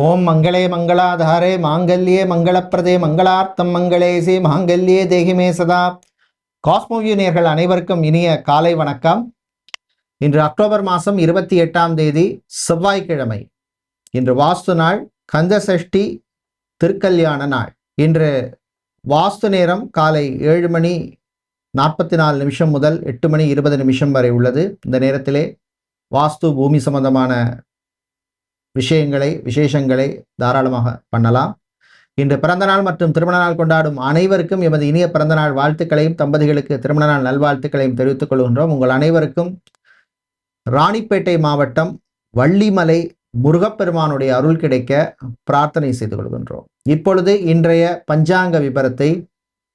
ஓம் மங்களே மங்களாதாரே மாங்கல்யே மங்களப்பிரதே மங்களார்த்தம் மங்களேசி மாங்கல்யே தேகிமே சதா. காஸ்மோவியூனியர்கள் அனைவருக்கும் இனிய காலை வணக்கம். இன்று அக்டோபர் மாதம் இருபத்தி எட்டாம் தேதி செவ்வாய்க்கிழமை. இன்று வாஸ்து நாள் கந்த சஷ்டி திருக்கல்யாண நாள். இன்று வாஸ்து நேரம் காலை ஏழு மணி நாற்பத்தி நாலு நிமிஷம் முதல் எட்டு மணி இருபது நிமிஷம் வரை உள்ளது. இந்த நேரத்திலே வாஸ்து பூமி சம்பந்தமான விஷயங்களை விசேஷங்களை தாராளமாக பண்ணலாம். இன்று பிறந்தநாள் மற்றும் திருமண நாள் கொண்டாடும் அனைவருக்கும் எமது இனிய பிறந்தநாள் வாழ்த்துக்களையும் தம்பதிகளுக்கு திருமண நாள் நல்வாழ்த்துக்களையும் தெரிவித்துக் கொள்கின்றோம். உங்கள் அனைவருக்கும் ராணிப்பேட்டை மாவட்டம் வள்ளிமலை முருகப்பெருமானுடைய அருள் கிடைக்க பிரார்த்தனை செய்து கொள்கின்றோம். இப்பொழுது இன்றைய பஞ்சாங்க விபரத்தை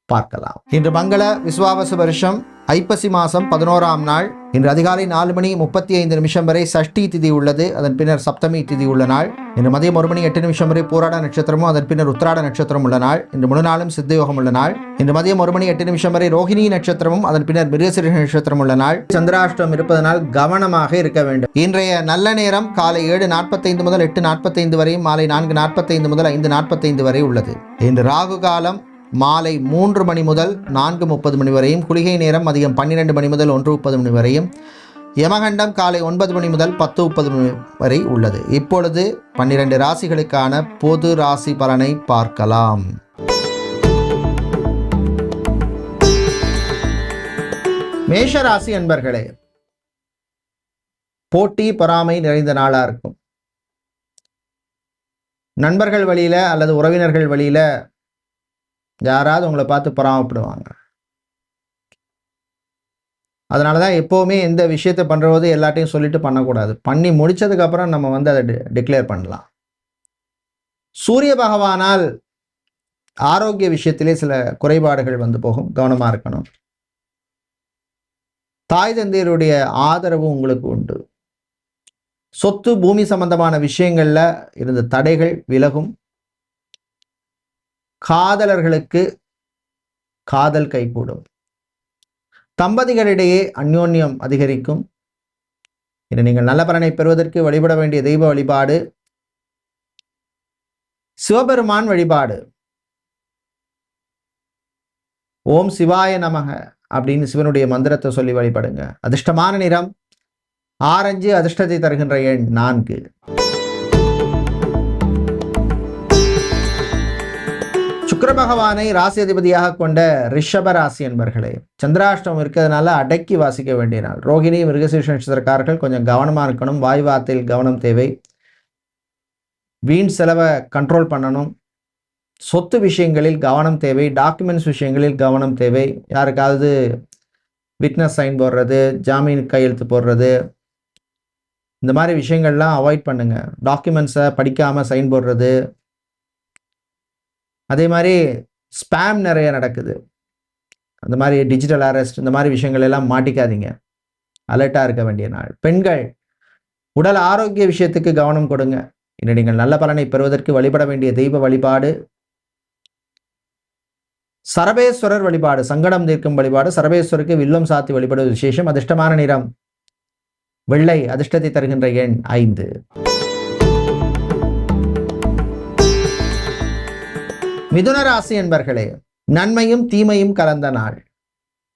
பார்க்கலாம். இன்று மங்கள விஸ்வாவச வருஷம். ஐப்பசி மாதம் பதினோராம் நாள். இன்று அதிகாலை நாலு மணி முப்பத்தி ஐந்து நிமிஷம் வரை சஷ்டி திதி உள்ளது. அதன் பின்னர் சப்தமி திதி உள்ள நாள். இன்று மதியம் ஒரு மணி எட்டு நிமிஷம் வரை பூராட நட்சத்திரமும் அதன் பின்னர் உத்திராட நட்சத்திரம் உள்ள நாள். இன்று முழு நாளும் சித்தயோகம் உள்ள நாள். இன்று மதியம் ஒரு மணி எட்டு நிமிஷம் வரை ரோஹிணி நட்சத்திரமும் அதன் பின்னர் மிருகசிரிஷ நட்சத்திரம் உள்ள நாள். சந்திராஷ்டம் இருப்பதனால் கவனமாக இருக்க வேண்டும். இன்றைய நல்ல நேரம் காலை ஏழு நாற்பத்தைந்து முதல் எட்டு நாற்பத்தைந்து வரையும் மாலை நான்கு நாற்பத்தைந்து முதல் ஐந்து நாற்பத்தைந்து வரை உள்ளது. இன்று ராகு காலம் மாலை மூன்று மணி முதல் நான்கு முப்பது மணி வரையும் குளிகை நேரம் மதியம் பன்னிரெண்டு மணி முதல் ஒன்று முப்பது மணி வரையும் யமகண்டம் காலை ஒன்பது மணி முதல் பத்து முப்பது மணி வரை உள்ளது. இப்பொழுது பன்னிரண்டு ராசிகளுக்கான பொது ராசி பலனை பார்க்கலாம். மேஷ ராசி அன்பர்களே போட்டி பொறாமை நிறைந்த நாளாக இருக்கும். நண்பர்கள் வழியில் அல்லது உறவினர்கள் வழியில் யாராவது உங்களை பார்த்து பொறாமப்படுவாங்க அதனால தான் எப்போவுமே எந்த விஷயத்தை பண்ணுறபோது எல்லாத்தையும் சொல்லிட்டு பண்ணக்கூடாது. பண்ணி முடிச்சதுக்கப்புறம் நம்ம வந்து அதை டிக்ளேர் பண்ணலாம். சூரிய பகவானால் ஆரோக்கிய விஷயத்திலே சில குறைபாடுகள் வந்து போகும். கவனமாக இருக்கணும். தாய் தந்தையருடைய ஆதரவு உங்களுக்கு உண்டு. சொத்து பூமி சம்பந்தமான விஷயங்களில் இருந்த தடைகள் விலகும். காதலர்களுக்கு காதல் கைகூடும். தம்பதிகளிடையே அந்யோன்யம் அதிகரிக்கும். இன்று நீங்கள் நல்ல பலனை பெறுவதற்கு வழிபட வேண்டிய தெய்வ வழிபாடு. சிவபெருமான் வழிபாடு. ஓம் சிவாய நமக அப்படின்னு சிவனுடைய மந்திரத்தை சொல்லி வழிபடுங்க. அதிர்ஷ்டமான நிறம். ஆரஞ்சு அதிர்ஷ்டத்தை தருகின்ற எண் நான்கு. சுக்கிர பகவானை ராசி அதிபதியாக கொண்ட ரிஷப ராசி என்பர்களே சந்திராஷ்டம் இருக்கிறதுனால அடக்கி வாசிக்க வேண்டிய நாள். ரோகிணி மிருகசீஷ நட்சத்திரக்காரர்கள் கொஞ்சம் கவனமாக இருக்கணும். வாய் வார்த்தையில் கவனம் தேவை. வீண் செலவை கண்ட்ரோல் பண்ணணும். சொத்து விஷயங்களில் கவனம் தேவை. டாக்குமெண்ட்ஸ் விஷயங்களில் கவனம் தேவை. யாருக்காவது விட்னஸ் சைன் போடுறது ஜாமீன் கையெழுத்து போடுறது இந்த மாதிரி விஷயங்கள்லாம் அவாய்ட் பண்ணுங்கள் டாக்குமெண்ட்ஸை படிக்காமல் சைன் போடுறது அதே மாதிரி ஸ்பேம் நிறைய நடக்குது. அந்த மாதிரி டிஜிட்டல் அரெஸ்ட் இந்த மாதிரி விஷயங்கள் எல்லாம் மாட்டிக்காதீங்க. அலர்ட்டாக இருக்க வேண்டிய நாள். பெண்கள் உடல் ஆரோக்கிய விஷயத்துக்கு கவனம் கொடுங்க. இன்று நீங்கள் நல்ல பலனை பெறுவதற்கு வழிபட வேண்டிய தெய்வ வழிபாடு. சரபேஸ்வரர் வழிபாடு சங்கடம் தீர்க்கும் வழிபாடு. சரபேஸ்வருக்கு வில்லம் சாத்தி வழிபடுவது விசேஷம். அதிர்ஷ்டமான நிறம் வெள்ளை அதிர்ஷ்டத்தை தருகின்ற எண் ஐந்து. மிதுன ராசி என்பர்களே நன்மையும் தீமையும் கலந்த நாள்.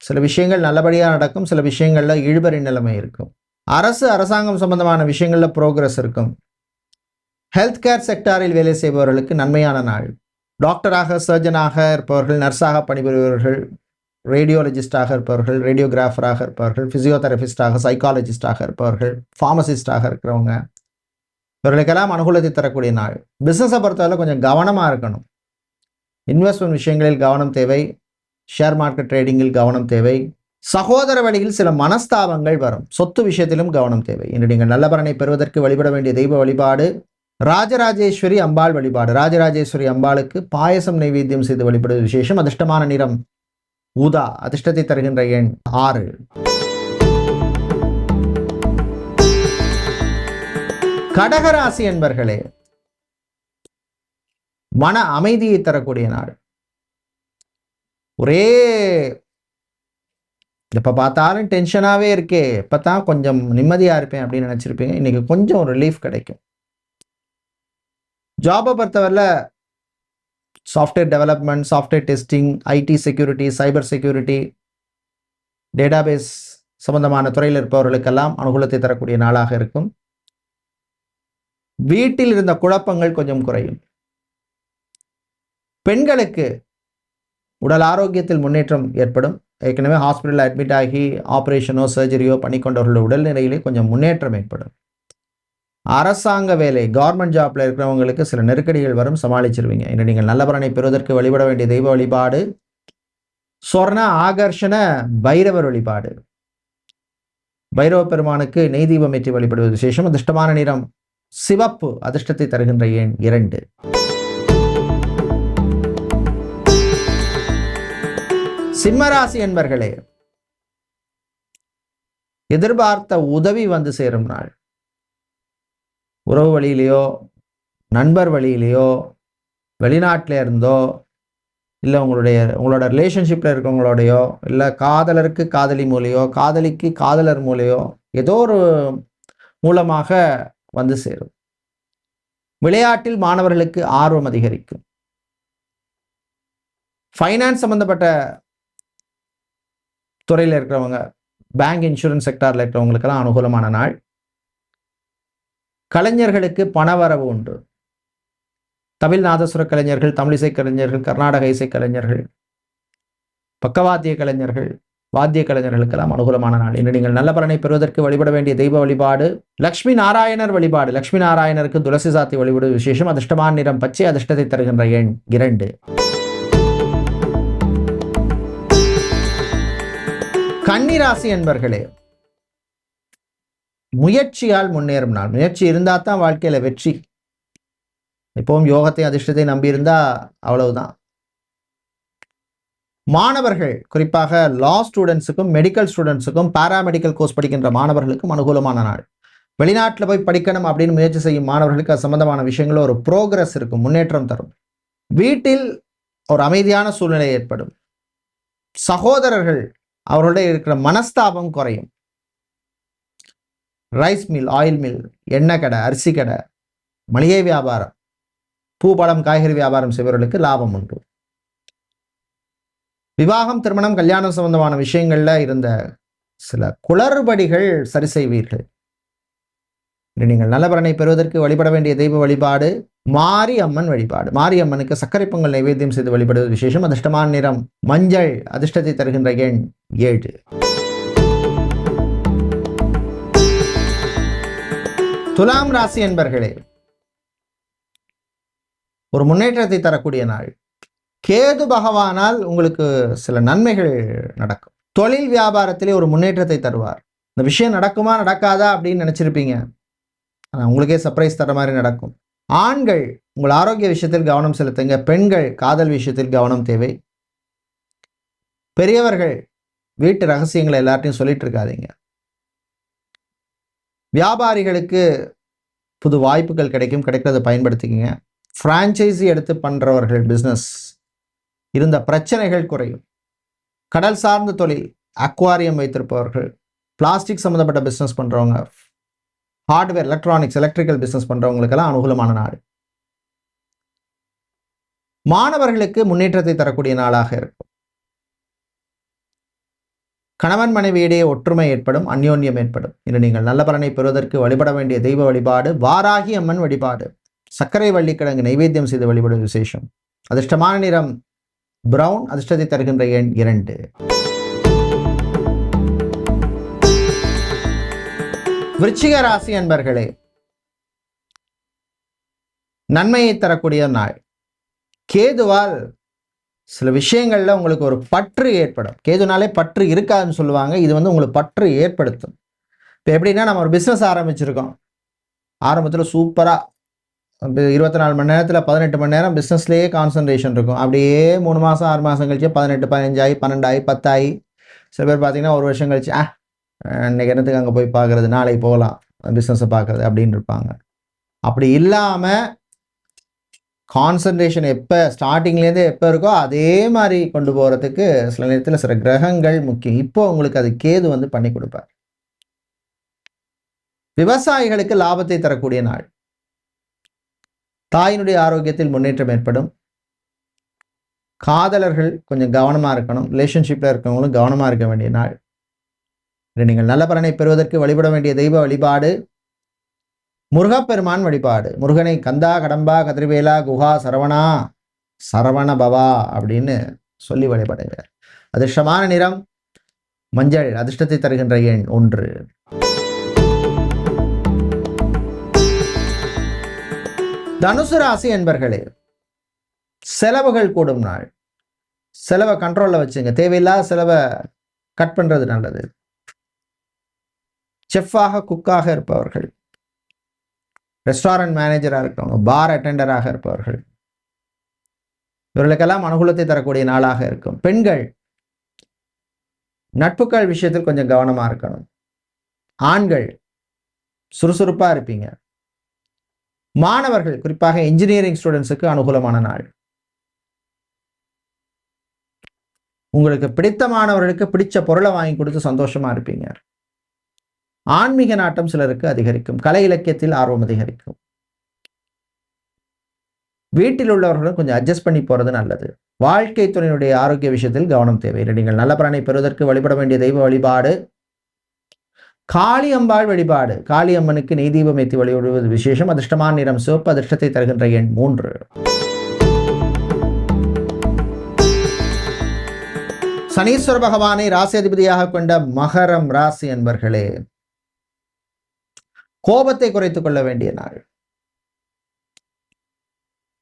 சில விஷயங்கள் நல்லபடியாக நடக்கும் சில விஷயங்களில் இழுபறி நிலைமை இருக்கும். அரசு அரசாங்கம் சம்பந்தமான விஷயங்களில் ப்ரோக்ரஸ் இருக்கும். ஹெல்த் கேர் செக்டாரில் வேலை செய்பவர்களுக்கு நன்மையான நாள். டாக்டராக சர்ஜனாக இருப்பவர்கள் நர்ஸாக பணிபுரிபவர்கள் ரேடியோலஜிஸ்டாக இருப்பவர்கள் ரேடியோகிராஃபராக இருப்பவர்கள் ஃபிசியோதெரபிஸ்டாக சைக்காலஜிஸ்டாக இருப்பவர்கள் ஃபார்மசிஸ்டாக இருக்கிறவங்க. இவர்களுக்கெல்லாம் அனுகூலத்தை தரக்கூடிய நாள். பிஸ்னஸை பொறுத்தவரை கொஞ்சம் கவனமாக இருக்கணும். இன்வெஸ்ட்மெண்ட் விஷயங்களில் கவனம் தேவை. ஷேர் மார்க்கெட் ட்ரேடிங்கில் கவனம் தேவை. சகோதர வழியில் சில மனஸ்தாபங்கள் வரும். சொத்து விஷயத்திலும் கவனம் தேவை. இன்று நீங்கள் நல்ல பலனை பெறுவதற்கு வழிபட வேண்டிய தெய்வ வழிபாடு ராஜராஜேஸ்வரி அம்பாள் வழிபாடு. ராஜராஜேஸ்வரி அம்பாளுக்கு பாயசம் நைவேத்தியம் செய்து வழிபடுவது விசேஷம். அதிர்ஷ்டமான நிறம் ஊதா. அதிர்ஷ்டத்தை தருகின்ற எண் ஆறு. கடகராசி என்பர்களே மன அமைதியை தரக்கூடிய நாள் ஒரே எப்போ பார்த்தாலும் டென்ஷனாகவே இருக்கே. இப்போ தான் கொஞ்சம் நிம்மதியாக இருப்பேன் அப்படின்னு நினச்சிருப்பீங்க இன்றைக்கி கொஞ்சம் ரிலீஃப் கிடைக்கும். ஜாபை பொறுத்தவரையில் software development software testing IT security cyber security database சம்பந்தமான துறையில் இருப்பவர்களுக்கெல்லாம் அனுகூலத்தை தரக்கூடிய நாளாக இருக்கும். வீட்டில் இருந்த குழப்பங்கள் கொஞ்சம் குறையும். பெண்களுக்கு உடல் ஆரோக்கியத்தில் முன்னேற்றம் ஏற்படும். ஏற்கனவே ஹாஸ்பிட்டலில் அட்மிட் ஆகி ஆப்ரேஷனோ சர்ஜரியோ பண்ணிக்கொண்டவர்களுடைய உடல்நிலையிலே கொஞ்சம் முன்னேற்றம் ஏற்படும். அரசாங்க வேலை கவர்மெண்ட் ஜாப்ல இருக்கிறவங்களுக்கு சில நெருக்கடிகள் வரும் சமாளிச்சிருவீங்க. இன்று நீங்கள் நல்லபலனை பெறுவதற்கு வழிபட வேண்டிய தெய்வ வழிபாடு சொர்ண ஆகர்ஷண பைரவர் வழிபாடு. பைரவ பெருமானுக்கு நெய் தீபம் ஏற்றி வழிபடுவது விசேஷம். அதிர்ஷ்டமான நிறம் சிவப்பு அதிர்ஷ்டத்தை தருகின்ற எண் இரண்டு. சிம்மராசி என்பர்களே எதிர்பார்த்த உதவி வந்து சேரும் நாள். உறவு வழியிலையோ நண்பர் வழியிலையோ வெளிநாட்டில் இருந்தோ இல்லை உங்களுடைய உங்களோட ரிலேஷன்ஷிப்பில் இருக்கவங்களோடையோ இல்லை காதலருக்கு காதலி மூலையோ காதலிக்கு காதலர் மூலையோ ஏதோ ஒரு மூலமாக வந்து சேரும். விளையாட்டில் மாணவர்களுக்கு ஆர்வம் அதிகரிக்கும். ஃபைனான்ஸ் சம்மந்தப்பட்ட துறையில் இருக்கிறவங்க பேங்க் இன்சூரன்ஸ் செக்டாரில் இருக்கிறவங்களுக்கெல்லாம் அனுகூலமான நாள். கலைஞர்களுக்கு பணவரவு உண்டு. தமிழ் நாதசுர கலைஞர்கள் தமிழிசை கலைஞர்கள் கர்நாடக இசை கலைஞர்கள் பக்கவாத்திய கலைஞர்கள் வாத்திய கலைஞர்களுக்கெல்லாம் அனுகூலமான நாள். இன்று நீங்கள் நல்ல பலனை பெறுவதற்கு வழிபட வேண்டிய தெய்வ வழிபாடு லக்ஷ்மி நாராயணர் வழிபாடு. லக்ஷ்மி நாராயணருக்கு துளசி சாத்தி வழிபடு விசேஷம். அதிர்ஷ்டமான நிறம் பச்சை அதிர்ஷ்டத்தை தருகின்ற எண் இரண்டு. கன்னிராசி என்பர்களே முயற்சியால் முன்னேறும் நாள். முயற்சி இருந்தால் தான் வாழ்க்கையில் வெற்றி. எப்பவும் யோகத்தை அதிர்ஷ்டத்தை நம்பியிருந்தா அவ்வளவுதான். மாணவர்கள் குறிப்பாக லா ஸ்டூடெண்ட்ஸுக்கும் மெடிக்கல் ஸ்டூடெண்ட்ஸுக்கும் பாராமெடிக்கல் கோர்ஸ் படிக்கின்ற மாணவர்களுக்கும் அனுகூலமான நாள். வெளிநாட்டில் போய் படிக்கணும் அப்படின்னு முயற்சி செய்யும் மாணவர்களுக்கு அது சம்பந்தமான விஷயங்களும் ஒரு ப்ரோக்ரஸ் இருக்கும் முன்னேற்றம் தரும். வீட்டில் ஒரு அமைதியான சூழ்நிலை ஏற்படும். சகோதரர்கள் அவர்களுடைய இருக்கிற மனஸ்தாபம் குறையும். ரைஸ் மில் ஆயில் மில் எண்ணெய் கடை அரிசி கடை மளிகை வியாபாரம் பூ பழம் காய்கறி வியாபாரம் செய்பவர்களுக்கு லாபம் உண்டு. விவாகம் திருமணம் கல்யாணம் சம்பந்தமான விஷயங்கள்ல இருந்த சில குளறுபடிகள் சரி செய்வீர்கள். நீங்கள் நல்ல பலனை பெறுவதற்கு வழிபட வேண்டிய தெய்வ வழிபாடு மாரி அம்மன் வழிபாடு. மாரி அம்மனுக்கு சர்க்கரை பொங்கல் நைவேத்தியம் செய்து வழிபடுவது விசேஷம். அதிர்ஷ்டமான நிறம் மஞ்சள் அதிர்ஷ்டத்தை தருகின்ற எண் ஏழு. துலாம் ராசி என்பர்களே ஒரு முன்னேற்றத்தை தரக்கூடிய நாள். கேது பகவானால் உங்களுக்கு சில நன்மைகள் நடக்கும். தொழில் வியாபாரத்திலே ஒரு முன்னேற்றத்தை தருவார். இந்த விஷயம் நடக்குமா நடக்காதா அப்படின்னு நினச்சிருப்பீங்க. ஆனால் உங்களுக்கே சர்ப்ரைஸ் தர மாதிரி நடக்கும். ஆண்கள் உங்கள் ஆரோக்கிய விஷயத்தில் கவனம் செலுத்துங்க. பெண்கள் காதல் விஷயத்தில் கவனம் தேவை. பெரியவர்கள் வீட்டு ரகசியங்களை எல்லார்ட்டையும் சொல்லிட்டு இருக்காதீங்க. வியாபாரிகளுக்கு புது வாய்ப்புகள் கிடைக்கும். கிடைக்கிறத பயன்படுத்திக்கங்க. ஃப்ரான்ச்சைசி எடுத்து பண்ணுறவர்கள் பிஸ்னஸ் இருந்த பிரச்சனைகள் குறையும். கடல் சார்ந்த தொழில் அக்வாரியம் வைத்திருப்பவர்கள் பிளாஸ்டிக் சம்மந்தப்பட்ட பிஸ்னஸ் பண்ணுறவங்க ஹார்ட்வேர் எலக்ட்ரானிக்ஸ் எலக்ட்ரிக்கல் பிஸ்னஸ் பண்ணுறவங்களுக்கெல்லாம் அனுகூலமான நாடு. மாணவர்களுக்கு முன்னேற்றத்தை தரக்கூடிய நாளாக இருக்கும். கணவன் மனைவியிடையே ஒற்றுமை ஏற்படும் அந்யோன்யம் ஏற்படும். இன்று நீங்கள் நல்ல பலனை பெறுவதற்கு வழிபட வேண்டிய தெய்வ வழிபாடு வாராகி அம்மன் வழிபாடு சர்க்கரை வள்ளிக்கிழங்கு நைவேத்தியம் செய்து வழிபடும் விசேஷம். அதிர்ஷ்டமான நிறம் பிரவுன் அதிர்ஷ்டத்தை தருகின்ற எண் இரண்டு. விருச்சிக ராசி அன்பர்களே நன்மையை தரக்கூடிய நாள். கேதுவால் சில விஷயங்கள்ல உங்களுக்கு ஒரு பற்று ஏற்படும். கேதுனாலே பற்று இருக்காதுன்னு சொல்லுவாங்க. இது வந்து உங்களுக்கு பற்று ஏற்படுத்தும். இப்போ எப்படின்னா நம்ம ஒரு பிஸ்னஸ் ஆரம்பிச்சிருக்கோம். ஆரம்பத்தில் சூப்பராக இருபத்தி நாலு மணி நேரத்தில் பதினெட்டு மணி நேரம் பிஸ்னஸ்லேயே கான்சன்ட்ரேஷன் இருக்கும். அப்படியே மூணு மாதம் ஆறு மாதம் கழிச்சு பதினெட்டு பதினஞ்சாயி பன்னெண்டாயி பத்தாயி. சில பேர் பார்த்தீங்கன்னா ஒரு வருஷம் கழிச்சு ஆ இன்னைக்கு என்னத்துக்கு அங்கே போய் பார்க்குறது நாளைக்கு போகலாம் பிஸ்னஸை பார்க்குறது அப்படின்னு இருப்பாங்க. அப்படி இல்லாமல் கான்சன்ட்ரேஷன் எப்போ ஸ்டார்டிங்லேருந்து எப்போ இருக்கோ அதே மாதிரி கொண்டு போகிறதுக்கு சில நேரத்தில் சில கிரகங்கள் முக்கியம். இப்போ உங்களுக்கு அது கேது வந்து பண்ணி கொடுப்பார். விவசாயிகளுக்கு லாபத்தை தரக்கூடிய நாள். தாயினுடைய ஆரோக்கியத்தில் முன்னேற்றம் ஏற்படும். காதலர்கள் கொஞ்சம் கவனமாக இருக்கணும். ரிலேஷன்ஷிப்பில் இருக்கவங்களும் கவனமாக இருக்க வேண்டிய நாள். இன்று நீங்கள் நல்ல பலனை பெறுவதற்கு வழிபட வேண்டிய தெய்வ வழிபாடு. முருகப்பெருமான் வழிபாடு. முருகனை கந்தா கடம்பா கதிர்வேலா குஹா சரவணா சரவண பவா அப்படின்னு சொல்லி வழிபடுகிறார். அதிர்ஷ்டமான நிறம் மஞ்சள் அதிர்ஷ்டத்தை தருகின்ற எண் ஒன்று. தனுசு ராசி என்பர்களே செலவுகள் கூடும் நாள். செலவை கண்ட்ரோலில் வச்சுங்க. தேவையில்லாத செலவை கட் பண்ணுறது நல்லது. செஃப்பாக குக்காக இருப்பவர்கள். ரெஸ்டாரண்ட் மேனேஜராக இருக்கிறவங்க பார் அட்டெண்டராக இருப்பவர்கள். இவர்களுக்கெல்லாம் அனுகூலத்தை தரக்கூடிய நாளாக இருக்கும். பெண்கள் நட்புக்கள் விஷயத்தில் கொஞ்சம் கவனமாக இருக்கணும். ஆண்கள் சுறுசுறுப்பாக இருப்பீங்க. மாணவர்கள் குறிப்பாக இன்ஜினியரிங் ஸ்டூடெண்ட்ஸுக்கு அனுகூலமான நாள். உங்களுக்கு பிடித்த மாணவர்களுக்கு பிடிச்ச பொருளை வாங்கி கொடுத்து சந்தோஷமாக இருப்பீங்க. ஆன்மீக நாட்டம் சிலருக்கு அதிகரிக்கும். கலை இலக்கியத்தில் ஆர்வம் அதிகரிக்கும். வீட்டில் உள்ளவர்களும் கொஞ்சம் அட்ஜஸ்ட் பண்ணி போகிறது நல்லது. வாழ்க்கை துணையினுடைய ஆரோக்கிய விஷயத்தில் கவனம் தேவை. இல்லை நீங்கள் நல்ல பிராணை பெறுவதற்கு வழிபட வேண்டிய தெய்வ வழிபாடு. காளி அம்பாள் வழிபாடு. காளி அம்மனுக்கு நெய் தீபம் ஏற்றி வழிபடுவது விசேஷம். அதிர்ஷ்டமான நிறம் சிவப்பு. அதிர்ஷ்டத்தை தருகின்ற எண் மூன்று. சனீஸ்வர பகவானை ராசி அதிபதியாக கொண்ட மகரம் ராசி என்பர்களே கோபத்தை குறைத்துக் கொள்ள வேண்டிய நாள்.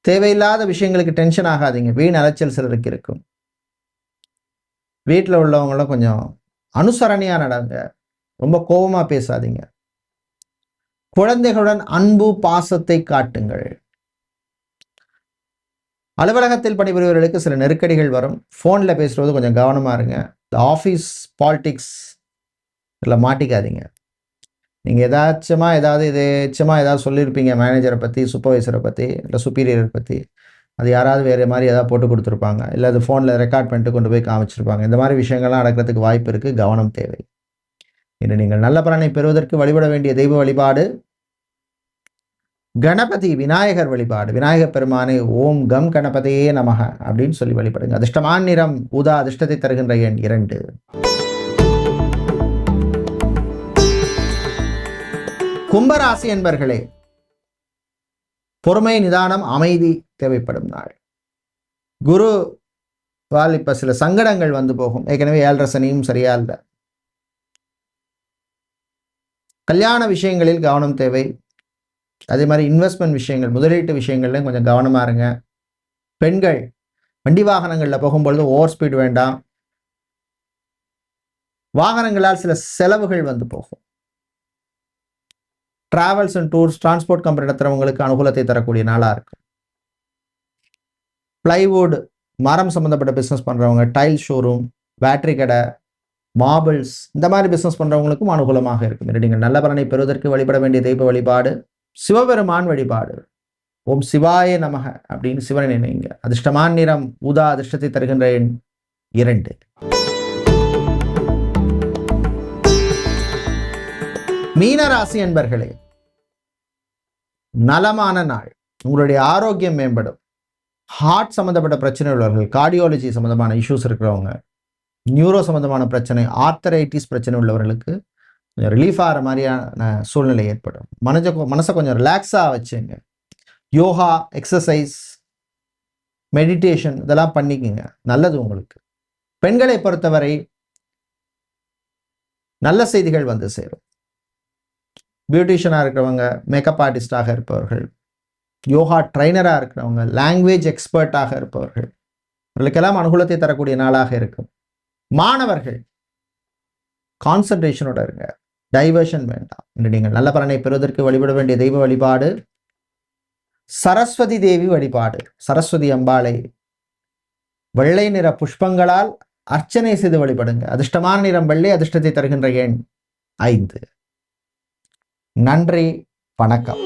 தேவையில்லாத விஷயங்களுக்கு டென்ஷன் ஆகாதீங்க. வீண் அலைச்சல் சிலருக்கு இருக்கும். வீட்டில் உள்ளவங்களும் கொஞ்சம் அனுசரணையாக நடங்க. ரொம்ப கோபமாக பேசாதீங்க. குழந்தைகளுடன் அன்பு பாசத்தை காட்டுங்கள். அலுவலகத்தில் பணிபுரிவர்களுக்கு சில நெருக்கடிகள் வரும். ஃபோனில் பேசுகிறது கொஞ்சம் கவனமாக இருங்க. இந்த ஆஃபீஸ் பாலிட்டிக்ஸ் இதில் மாட்டிக்காதீங்க. நீங்கள் எதாச்சமா ஏதாவது எதாச்சமாக ஏதாவது சொல்லியிருப்பீங்க மேனேஜரை பற்றி சூப்பர்வைசரை பற்றி இல்லை சுப்பீரியரை பற்றி அது யாராவது வேறு மாதிரி எதாவது போட்டு கொடுத்துருப்பாங்க. இல்லை அது ஃபோனில் ரெக்கார்ட் பண்ணிட்டு கொண்டு போய் காமிச்சிருப்பாங்க. இந்த மாதிரி விஷயங்கள்லாம் நடக்கிறதுக்கு வாய்ப்பு இருக்குது கவனம் தேவை. இன்று நீங்கள் நல்ல பலனை பெறுவதற்கு வழிபட வேண்டிய தெய்வ வழிபாடு. கணபதி விநாயகர் வழிபாடு. விநாயகர் பெருமானை ஓம் கம் கணபதியே நமக அப்படின்னு சொல்லி வழிபடுங்க. அதிர்ஷ்டமான நிறம் ஊதா அதிர்ஷ்டத்தை தருகின்ற எண் இரண்டு. கும்பராசி என்பர்களே பொறுமை நிதானம் அமைதி தேவைப்படும் நாள். குரு வால் இப்ப சில சங்கடங்கள் வந்து போகும். ஏற்கனவே ஏழரை சனியும் சரியா இல்லை. கல்யாண விஷயங்களில் கவனம் தேவை. அதே மாதிரி இன்வெஸ்ட்மெண்ட் விஷயங்கள் முதலீட்டு விஷயங்கள்லையும் கொஞ்சம் கவனமாக இருங்க. பெண்கள் வண்டி வாகனங்களில் போகும்பொழுது ஓவர் ஸ்பீட் வேண்டாம். வாகனங்களால் சில செலவுகள் வந்து போகும். Travels and tours transport company நடத்துகிறவங்களுக்கு அனுகூலத்தை தரக்கூடிய நாளாக இருக்கும் பிளைவுட் மரம் சம்மந்தப்பட்ட பிஸ்னஸ் பண்ணுறவங்க டைல் ஷோரூம் பேட்டரி கடை மார்பிள்ஸ் இந்த மாதிரி பிஸ்னஸ் பண்ணுறவங்களுக்கும் அனுகூலமாக இருக்கும். நீங்கள் நல்ல பலனை பெறுவதற்கு வழிபட வேண்டிய தெய்வ வழிபாடு சிவபெருமான் வழிபாடு. ஓம் சிவாய நமக அப்படின்னு சிவனை நினைங்க. அதிர்ஷ்டமான நிறம் ஊதா அதிர்ஷ்டத்தை தருகின்ற எண் இரண்டு. மீனராசி என்பர்களே நலமான நாள். உங்களுடைய ஆரோக்கியம் மேம்படும். ஹார்ட் சம்மந்தப்பட்ட பிரச்சனை உள்ளவர்கள் கார்டியாலஜி சம்மந்தமான இஷ்யூஸ் இருக்கிறவங்க நியூரோ சம்மந்தமான பிரச்சனை ஆர்த்தரைட்டிஸ் பிரச்சனை உள்ளவர்களுக்கு கொஞ்சம் ரிலீஃப் ஆகிற மாதிரியான சூழ்நிலை ஏற்படும். மனச மனசை கொஞ்சம் ரிலாக்ஸாக வச்சுங்க. யோகா எக்ஸசைஸ் மெடிடேஷன் இதெல்லாம் பண்ணிக்கோங்க. நல்லது உங்களுக்கு. பெண்களை பொறுத்தவரை நல்ல செய்திகள் வந்து சேரும். பியூட்டிஷியனாக இருக்கிறவங்க மேக்கப் ஆர்டிஸ்டாக இருப்பவர்கள் யோகா ட்ரைனராக இருக்கிறவங்க லாங்குவேஜ் எக்ஸ்பர்ட்டாக இருப்பவர்கள் இவர்களுக்கெல்லாம் அனுகூலத்தை தரக்கூடிய நாளாக இருக்கும். மாணவர்கள் கான்சன்ட்ரேஷனோட இருங்க. டைவர்ஷன் வேண்டாம். இன்று நீங்கள் நல்ல பலனை பெறுவதற்கு வழிபட வேண்டிய தெய்வ வழிபாடு சரஸ்வதி தேவி வழிபாடு சரஸ்வதி அம்பாளை வெள்ளை நிற புஷ்பங்களால் அர்ச்சனை செய்து வழிபடுங்க. அதிர்ஷ்டமான நிறம் வெள்ளை அதிர்ஷ்டத்தை தருகின்ற எண் ஐந்து. நன்றி வணக்கம்.